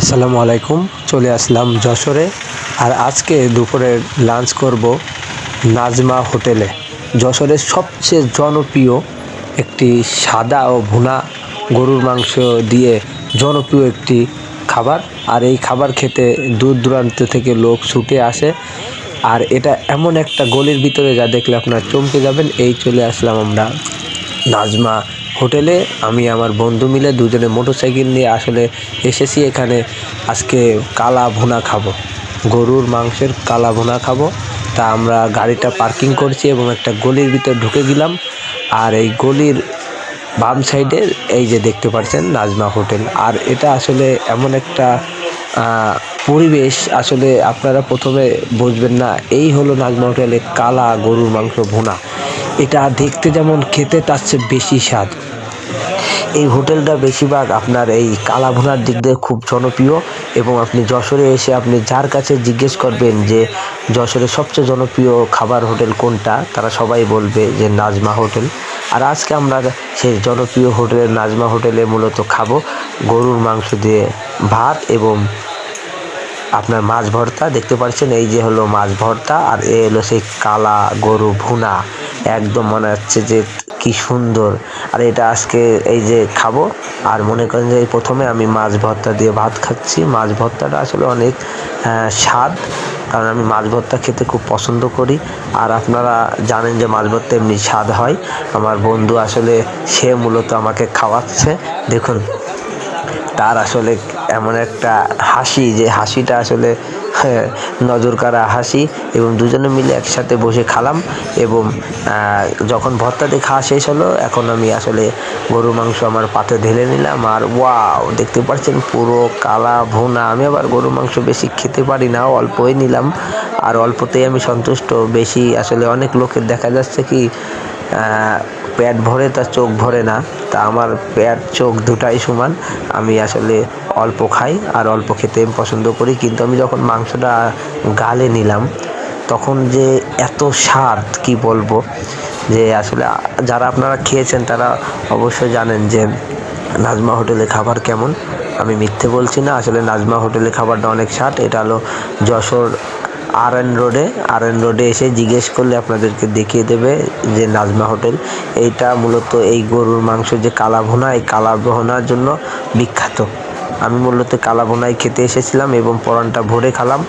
আসসালামু আলাইকুম, চলে আসলাম যশোরে আর আজকে দুপুরে লাঞ্চ করব নাজমা হোটেলে। যশোরের সবচেয়ে জনপ্রিয় একটি সাদা ও ভুনা গরুর মাংস দিয়ে জনপ্রিয় একটি খাবার। আর এই খাবার খেতে দূর দূরান্ত থেকে লোক ছুটে আসে। আর এটা এমন একটা গলির ভিতরে যা দেখলে আপনার চমকে যাবেন, এই চলে আসলাম আমরা নাজমা হোটেলে আমি আমার বন্ধু মিলে দুজনে মোটরসাইকেল নিয়ে আসলে এসেছি এখানে। আজকে কালা ভুনা খাব। গরুর মাংসের কালা ভুনা খাব। তা আমরা গাড়িটা পার্কিং করছি এবং একটা গলির ভিতরে ঢুকে গেলাম। আর এই গলির বাম সাইডে এই যে দেখতে পাচ্ছেন নাজমা হোটেল। আর এটা আসলে এমন একটা পরিবেশ আসলে আপনারা প্রথমে বুঝবেন না, এই হলো নাজমা হোটেলে কালা গরুর মাংস ভুনা। এটা দেখতে যেমন খেতে তার চেয়ে বেশি স্বাদ। এই হোটেলটা বেশিরভাগ আপনার এই কালা ভুনার দিক দিয়ে খুব জনপ্রিয় এবং আপনি যশোরে এসে আপনি যার কাছে জিজ্ঞেস করবেন যে যশোরের সবচেয়ে জনপ্রিয় খাবার হোটেল কোনটা, তারা সবাই বলবে যে নাজমা হোটেল। আর আজকে আমরা সেই জনপ্রিয় হোটেলের নাজমা হোটেলে মূলত খাব গরুর মাংস দিয়ে ভাত এবং আপনার মাছ ভর্তা, দেখতে পাচ্ছেন এই যে হলো মাছ ভর্তা, আর এ হলো সেই কালা গরু ভুনা। একদম মনে হচ্ছে যে কি সুন্দর। আর এটা আজকে এই যে খাব, আর মনে করেন যে প্রথমে আমি মাছ ভর্তা দিয়ে ভাত খাচ্ছি। মাছ ভর্তাটা আসলে অনেক স্বাদ, কারণ আমি মাছ ভর্তা খেতে খুব পছন্দ করি। আর আপনারা জানেন যে মাছ ভর্তা এমনি স্বাদ হয়। আমার বন্ধু আসলে সে মূলত আমাকে খাওয়াচ্ছে। দেখুন তার আসলে এমন একটা হাসি যে হাসিটা আসলে হ্যাঁ, নজর কাড়া হাসি এবং দুজনে মিলে একসাথে বসে খালাম এবং যখন ভর্তাতে খাওয়া শেষ হলো এখন আমি আসলে গরুর মাংস আমার পাতে ঢেলে নিলাম আর ওয়াও দেখতে পাচ্ছেন পুরো কালা ভুনা। আমি আবার গরুর মাংস বেশি খেতে পারি না অল্পই নিলাম আর অল্পতেই আমি সন্তুষ্ট। বেশি আসলে অনেক লোকের দেখা যাচ্ছে কি পেট ভরে তার চোখ ভরে না। তা আমার পেট, চোখ দুটাই সমান। আমি আসলে অল্প খাই আর অল্প খেতে আমি পছন্দ করি। কিন্তু আমি যখন মাংসটা গালে নিলাম, তখন যে এত স্বাদ, কি বলব? যে আসলে যারা আপনারা খেয়েছেন, তারা অবশ্যই জানেন যে নাজমা হোটেলে খাবার কেমন। আমি মিথ্যে বলছি না, আসলে নাজমা হোটেলে খাবারটা অনেক স্বাদ। এটা হলো যশোর আর এন রোডে আর এন রোডে এসে জিজ্ঞেস করলে আপনাদেরকে দেখিয়ে দেবে যে নাজমা হোটেল। এইটা মূলত এই গরুর মাংস যে কালা ভোনা এই কালা ভোনার জন্য বিখ্যাত। আমি মূলত কালা ভোনায় খেতে এসেছিলাম এবং পরানটা ভরে খেলাম।